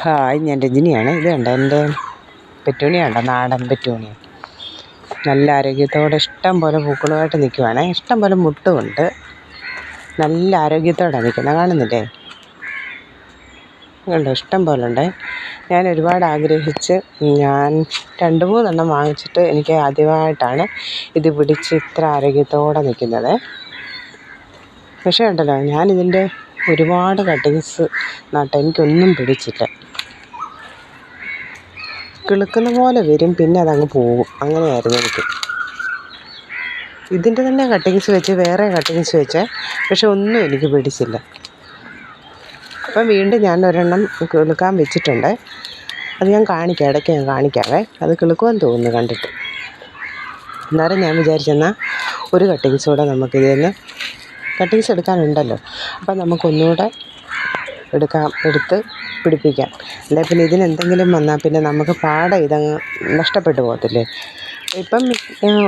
Hi ഞാൻ രജനിയാണ്. ഇത് കണ്ടോ? എന്റെ പെറ്റൂണിയ കണ്ടോ നാടൻ പെറ്റൂണിയ നല്ല ആരോഗ്യത്തോടെ ഇഷ്ടം പോലെ പൂക്കളുമായിട്ട് നിൽക്കുവാണേ. ഇഷ്ടം പോലെ മുട്ടുമുണ്ട്. നല്ല ആരോഗ്യത്തോടെ നിൽക്കുന്നത് കാണുന്നില്ലേ? കണ്ടോ? ഇഷ്ടം പോലെ ഉണ്ട്. ഞാൻ ഒരുപാട് ആഗ്രഹിച്ച് ഞാൻ രണ്ട് മൂന്നെണ്ണം വാങ്ങിച്ചിട്ട് എനിക്ക് ആദ്യമായിട്ടാണ് ഇത് പിടിച്ച് ഇത്ര ആരോഗ്യത്തോടെ നിൽക്കുന്നത്. പക്ഷേ ഉണ്ടല്ലോ ഞാനിതിന്റെ ഒരുപാട് കട്ടിങ്സ് നട്ട് എനിക്കൊന്നും പിടിച്ചില്ല. കിളുക്കുന്ന പോലെ വരും പിന്നെ അതങ്ങ് പോകും. അങ്ങനെയായിരുന്നു എനിക്ക്. ഇതിന്റെ തന്നെ കട്ടിങ്സ് വെച്ച് വേറെ കട്ടിങ്സ് വെച്ച് പക്ഷെ ഒന്നും എനിക്ക് പിടിച്ചില്ല. അപ്പം വീണ്ടും ഞാൻ ഒരെണ്ണം കിളുക്കാൻ വെച്ചിട്ടുണ്ട്. അത് ഞാൻ കാണിക്കാം ഇടയ്ക്ക് ഞാൻ കാണിക്കാവേ. അത് കിളുക്കുമെന്ന് തോന്നുന്നു കണ്ടിട്ട്. അന്നേരം ഞാൻ വിചാരിച്ചെന്നാൽ ഒരു കട്ടിങ്സ് കൂടെ നമുക്കിതിൽ നിന്ന് കട്ടിങ്സ് എടുക്കാനുണ്ടല്ലോ. അപ്പം നമുക്കൊന്നുകൂടെ എടുക്കാം എടുത്ത് പിടിപ്പിക്കാം. അല്ലെ പിന്നെ ഇതിനെന്തെങ്കിലും വന്നാൽ പിന്നെ നമുക്ക് പാടെ ഇതങ്ങ് നഷ്ടപ്പെട്ടു പോകത്തില്ലേ? ഇപ്പം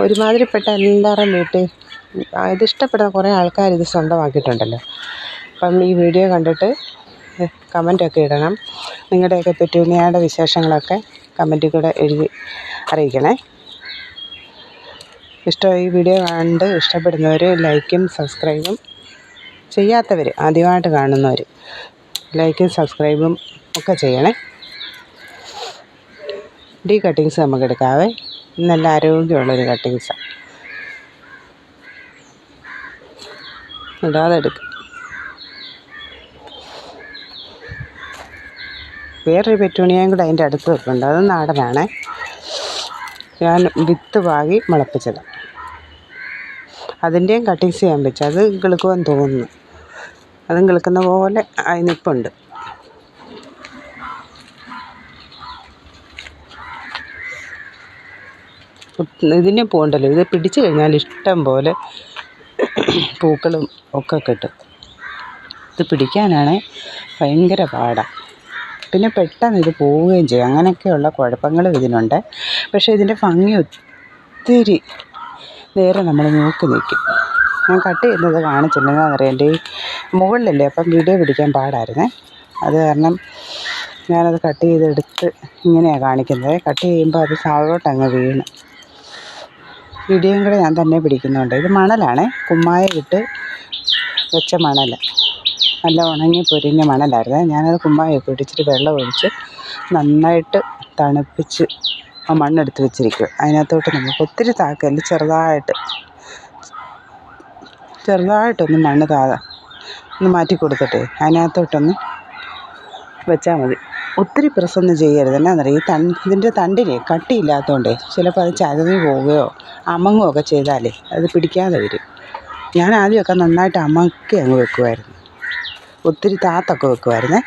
ഒരുമാതിരിപ്പെട്ട എല്ലാവരുടെയും വീട്ടിൽ ഇത് ഇഷ്ടപ്പെടുന്ന കുറേ ആൾക്കാർ ഇത് സ്വന്തമാക്കിയിട്ടുണ്ടല്ലോ. അപ്പം ഈ വീഡിയോ കണ്ടിട്ട് കമന്റൊക്കെ ഇടണം. നിങ്ങളുടെയൊക്കെ പെറ്റൂണിയയുടെ വിശേഷങ്ങളൊക്കെ കമന്റിൽ കൂടെ എഴുതി അറിയിക്കണേ. ഇഷ്ടം ഈ വീഡിയോ കണ്ട് ഇഷ്ടപ്പെടുന്നവർ ലൈക്കും സബ്സ്ക്രൈബും ചെയ്യാത്തവർ ആദ്യമായിട്ട് കാണുന്നവർ ലൈക്കും സബ്സ്ക്രൈബും ഒക്കെ ചെയ്യണേ. ഡി കട്ടിങ്സ് നമുക്ക് എടുക്കാവേ. നല്ല ആരോഗ്യമുള്ളൊരു കട്ടിങ്സാണ് ഇടാതെ എടുക്കും. വേറൊരു പെറ്റൂണിയയും കൂടെ അതിന്റെ അടുത്ത് വെക്കുന്നുണ്ട് അത് നാടനാണേ. ഞാൻ വിത്ത് വാങ്ങി മുളപ്പിച്ചത്. അതിന്റെയും കട്ടിങ്സ് ചെയ്യാൻ വെച്ചു. അത് കിളുക്കുമെന്ന് തോന്നുന്നു. അതും കിളുക്കുന്ന പോലെ ആയി നിൽപ്പുണ്ട് ഇതിന് പോകണ്ടല്ലോ ഇത് പിടിച്ചു കഴിഞ്ഞാൽ ഇഷ്ടം പോലെ പൂക്കളും ഒക്കെ കിട്ടും. ഇത് പിടിക്കാനാണ് ഭയങ്കര പാടാണ് പിന്നെ പെട്ടെന്ന് ഇത് പോവുകയും ചെയ്യും. അങ്ങനെയൊക്കെയുള്ള കുഴപ്പങ്ങളും ഇതിനുണ്ട്. പക്ഷേ ഇതിന്റെ ഭംഗി ഒത്തിരി നേരെ നമ്മൾ നോക്കി നിൽക്കും. ഞാൻ കട്ട് ചെയ്യുന്നത് കാണിച്ചില്ല എന്താണെന്നറിയാം എന്റെ ഈ മുകളിലല്ലേ? അപ്പം വീഡിയോ പിടിക്കാൻ പാടായിരുന്നേ. അത് കാരണം ഞാനത് കട്ട് ചെയ്തെടുത്ത് ഇങ്ങനെയാണ് കാണിക്കുന്നത്. കട്ട് ചെയ്യുമ്പോൾ അത് താഴോട്ടങ്ങ് വീണ്. വീഡിയോയും കൂടെ ഞാൻ തന്നെ പിടിക്കുന്നുണ്ട്. ഇത് മണലാണേ. കുമ്മായ ഇട്ട് വെച്ച മണൽ നല്ല ഉണങ്ങി പൊരിഞ്ഞ മണലായിരുന്നേ. ഞാനത് കുമ്മായ പിടിച്ചിട്ട് വെള്ളം ഒഴിച്ച് നന്നായിട്ട് തണുപ്പിച്ച് ആ മണ്ണെടുത്ത് വെച്ചിരിക്കും അതിനകത്തോട്ട് നമുക്ക് ഒത്തിരി താക്കല്ല ചെറുതായിട്ട് ചെറുതായിട്ടൊന്ന് മണ്ണ് താഴെ ഒന്ന് മാറ്റി കൊടുത്തിട്ടേ. അതിനകത്തോട്ടൊന്ന് വെച്ചാൽ മതി. ഒത്തിരി പ്രസ്സൊന്നും ചെയ്യരുത്. എന്നാന്നറിയാം? ഈ തണ്ട് ഇതിന്റെ തണ്ടിനെ കട്ടിയില്ലാത്തതുകൊണ്ടേ ചിലപ്പോൾ അത് ചതഞ്ഞ് പോവുകയോ അമങ്ങുകയോ ഒക്കെ ചെയ്താലേ അത് പിടിക്കാതെ വരും. ഞാൻ ആദ്യമൊക്കെ നന്നായിട്ട് അമക്കി അങ്ങ് വെക്കുമായിരുന്നു ഒത്തിരി താത്തൊക്കെ വെക്കുമായിരുന്നേ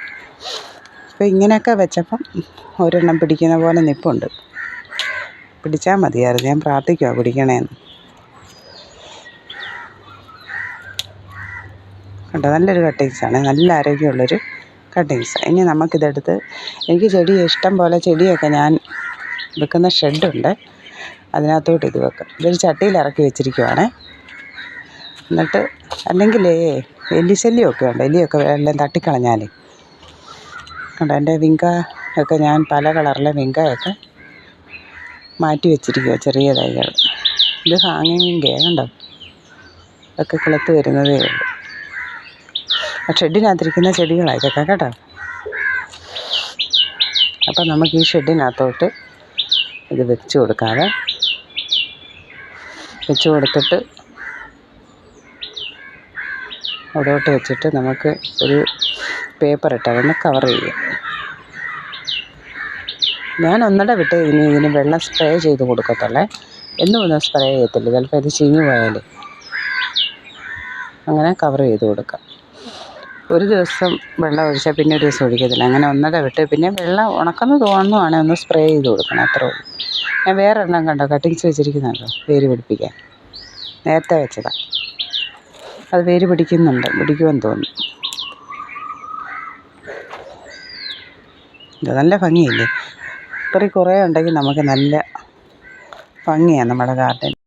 അപ്പോൾ ഇങ്ങനെയൊക്കെ വെച്ചപ്പം ഒരെണ്ണം പിടിക്കുന്ന പോലെ നിപ്പുണ്ട്. പിടിച്ചാൽ മതിയായിരുന്നു. ഞാൻ പ്രാർത്ഥിക്കുക പിടിക്കണേന്ന്. കണ്ടോ? നല്ലൊരു കട്ടിങ്സാണ് നല്ല ആരോഗ്യമുള്ളൊരു കട്ടിങ്സ് ഇനി നമുക്കിതെടുത്ത് എനിക്ക് ചെടി ഇഷ്ടം പോലെ ചെടിയൊക്കെ ഞാൻ വെക്കുന്ന ഷെഡുണ്ട്. അതിനകത്തോട്ട് ഇത് വെക്കും. ഇതൊരു ചട്ടിയിൽ ഇറക്കി വെച്ചിരിക്കുവാണേ. എന്നിട്ട് അല്ലെങ്കിൽ എലി ശല്യമൊക്കെ ഉണ്ട്. എലിയൊക്കെ എല്ലാം തട്ടിക്കളഞ്ഞാൽ കണ്ടോ? എന്റെ വിങ്ക ഒക്കെ ഞാൻ പല കളറിലെ വിങ്കയൊക്കെ മാറ്റി വെച്ചിരിക്കുക ചെറിയ തൈകൾ. ഇത് ഹാങ്ങിങ് വിങ്കയാണ് കണ്ടോ? ഒക്കെ കിളുത്ത് വരുന്നതേ ഉള്ളൂ. ആ ഷെഡിനകത്തിരിക്കുന്ന ചെടികളായിരിക്കാം കേട്ടോ. അപ്പം നമുക്ക് ഈ ഷെഡിനകത്തോട്ട് ഇത് വെച്ച് കൊടുക്കാതെ വെച്ച് കൊടുത്തിട്ട് അവിടോട്ട് വെച്ചിട്ട് നമുക്ക് ഒരു പേപ്പർ ഇട്ട് അതൊന്ന് കവർ ചെയ്യാം. ഞാൻ ഒന്നട വിട്ട് ഇനി ഇതിന് വെള്ളം സ്പ്രേ ചെയ്ത് കൊടുക്കത്തുള്ളേ. എന്നും ഒന്നും സ്പ്രേ ചെയ്യത്തില്ല. ചിലപ്പോൾ ഇത് ചീഞ്ഞ് പോയാൽ അങ്ങനെ കവർ ചെയ്ത് കൊടുക്കാം. ഒരു ദിവസം വെള്ളം ഒഴിച്ചാൽ പിന്നെ ഒരു ദിവസം ഒഴിക്കത്തില്ല. അങ്ങനെ ഒന്നട വിട്ട് പിന്നെ വെള്ളം ഉണക്കുന്ന തോന്നുവാണെങ്കിൽ ഒന്ന് സ്പ്രേ ചെയ്ത് കൊടുക്കണം അത്രേ ഉള്ളൂ. ഞാൻ വേറെ എണ്ണം കണ്ടോ? കട്ടിങ്സ് വെച്ചിരിക്കുന്നുണ്ടോ? വേര് പിടിപ്പിക്കാൻ. നേരത്തെ വെച്ചതാണ് അത് വേര് പിടിക്കുന്നുണ്ട്. പിടിക്കുമെന്ന് തോന്നുന്നു. ഇത് നല്ല ഭംഗിയില്ലേ? ഇത്രയും കുറേ ഉണ്ടെങ്കിൽ നമുക്ക് നല്ല ഭംഗിയാണ് നമ്മുടെ ഗാർഡൻ